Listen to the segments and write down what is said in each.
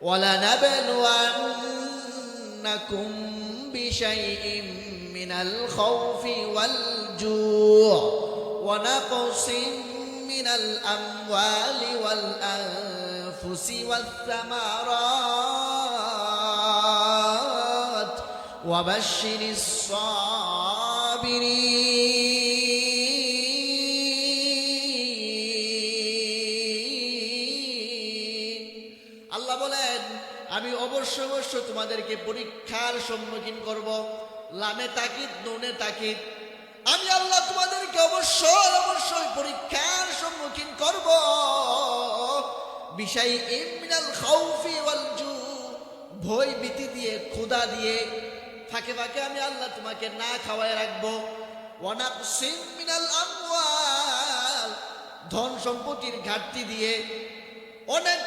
ولنبلونكم بشيء من الخوف والجوع ونقص من الأموال والأنفس والثمرات وبشر الصابرين বলেন, আমি অবশ্য অবশ্য তোমাদেরকে পরীক্ষার সম্মুখীন করব। লামে তাকিদ, নুনে তাকিদ। আমি আল্লাহ তোমাদেরকে অবশ্যই অবশ্যই পরীক্ষার সম্মুখীন করব। আমি আল্লাহ তোমাকে না খাওয়ায় রাখব। ধন সম্পত্তির ঘাটতি দিয়ে, অনেক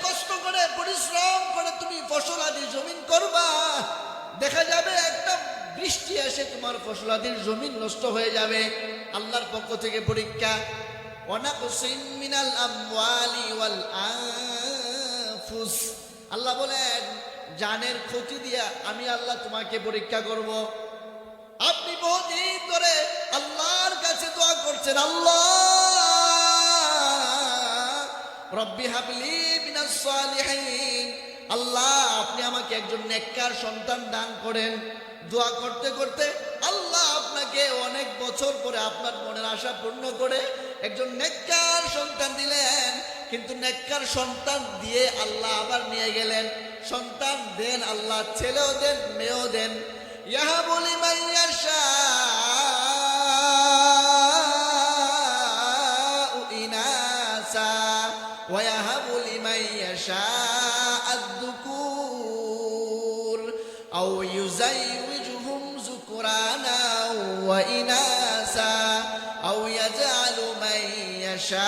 দেখা যাবে একটা বৃষ্টি এসে তোমার ফসলাদির জমিন নষ্ট হয়ে যাবে। আল্লাহর পক্ষ থেকে পরীক্ষা আল্লাহ বলেন, জানের ক্ষতি দিয়া আমি আল্লাহ তোমাকে পরীক্ষা করব। আপনি বহুদিন ধরে আল্লাহর কাছে দোয়া করছেন, আল্লাহ, রব্বি হাবলি আল্লাহ আমাকে একজন নেককার সন্তান দান করেন। দোয়া করতে করতে আল্লাহ আপনাকে অনেক বছর পরে আপনার মনের আশা পূর্ণ করে একজন নেককার সন্তান দিলেন। কিন্তু নেককার সন্তান দিয়ে আল্লাহ আবার নিয়ে গেলেন। সন্তান দেন আল্লাহ, ছেলেও দেন, মেয়েও দেন। ইহা বলি মাইয়া ইনাসা ওয়াহাবুলি মাইয়া শাহ أو يزوجهم ذكرانا وإناثا أو يجعل من يشاء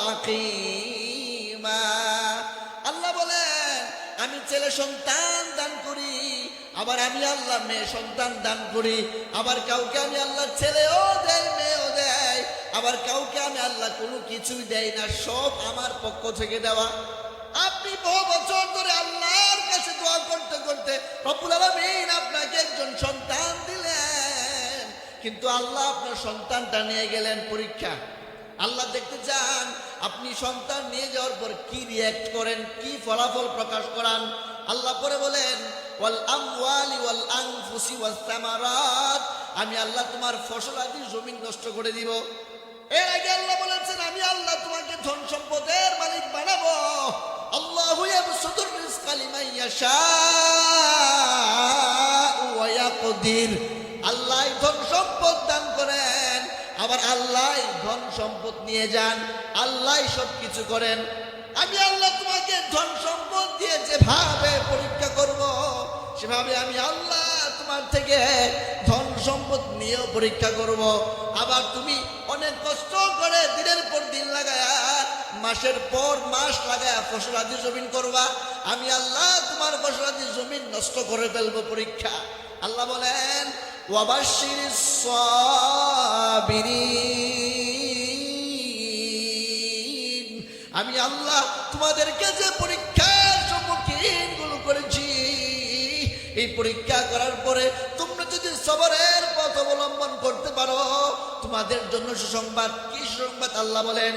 عقيما আল্লাহ বলেন আমি ছেলে সন্তান দান করি আবার আমি আল্লাহ মেয়ে সন্তান দান করি আবার কাউকে আমি আল্লাহ ছেলেও দেয় মেয়েও দেয় আবার কাউকে আমি আল্লাহ কোনো কিছুই দেয় না সব আমার পক্ষ থেকে দেওয়া আপনি বহু বছর ধরে আল্লাহর কাছে দোয়া করতে রব্বুল আলামিন আপনাকে একজন সন্তান দিলেন। কিন্তু আল্লাহ আপনার সন্তানটা নিয়ে গেলেন পরীক্ষা। আল্লাহ দেখতে চান আপনি সন্তান নিয়ে যাওয়ার পর কি রিয়াক্ট করেন, কি ফলাফল প্রকাশ করান। আল্লাহ পরে বলেন আমি আল্লাহ তোমার ফসল আদি জমিন নষ্ট করে দিব। এর আগে আল্লাহ বলেছেন, আমি আল্লাহ তোমাকে ধন সম্পদের মালিক বানাবো। আল্লাহু ইয়াবসুতুর রিজকা ইয়াকদির আল্লাহ ধন সম্পদ দান করেন। আবার আল্লাহ ধন সম্পদ নিয়ে যান আল্লাহ সব কিছু করেন। আমি আল্লাহ তোমাকে ধন সম্পদ দিয়ে যেভাবে পরীক্ষা করব, সেভাবে আমি আল্লাহ তোমার থেকে ধন সম্পদ নিয়েও পরীক্ষা করব। আবার তুমি অনেক কষ্ট করে দিনের পর দিন লাগায়া, মাসের পর মাস লাগায়া ফসলাদি জমিন করবা। আমি আল্লাহ তোমার ফসলাদি জমিন নষ্ট করে ফেলব পরীক্ষা। আল্লাহ বলেন আমি আল্লাহ তোমাদেরকে যে পরীক্ষার সম্মুখীনগুলো করেছি, এই পরীক্ষা করার পরে তোমরা যদি সবরের পথ অবলম্বন করতে পারো, তোমাদের জন্য সুসংবাদ, কি সুসংবাদ? আল্লাহ বলেন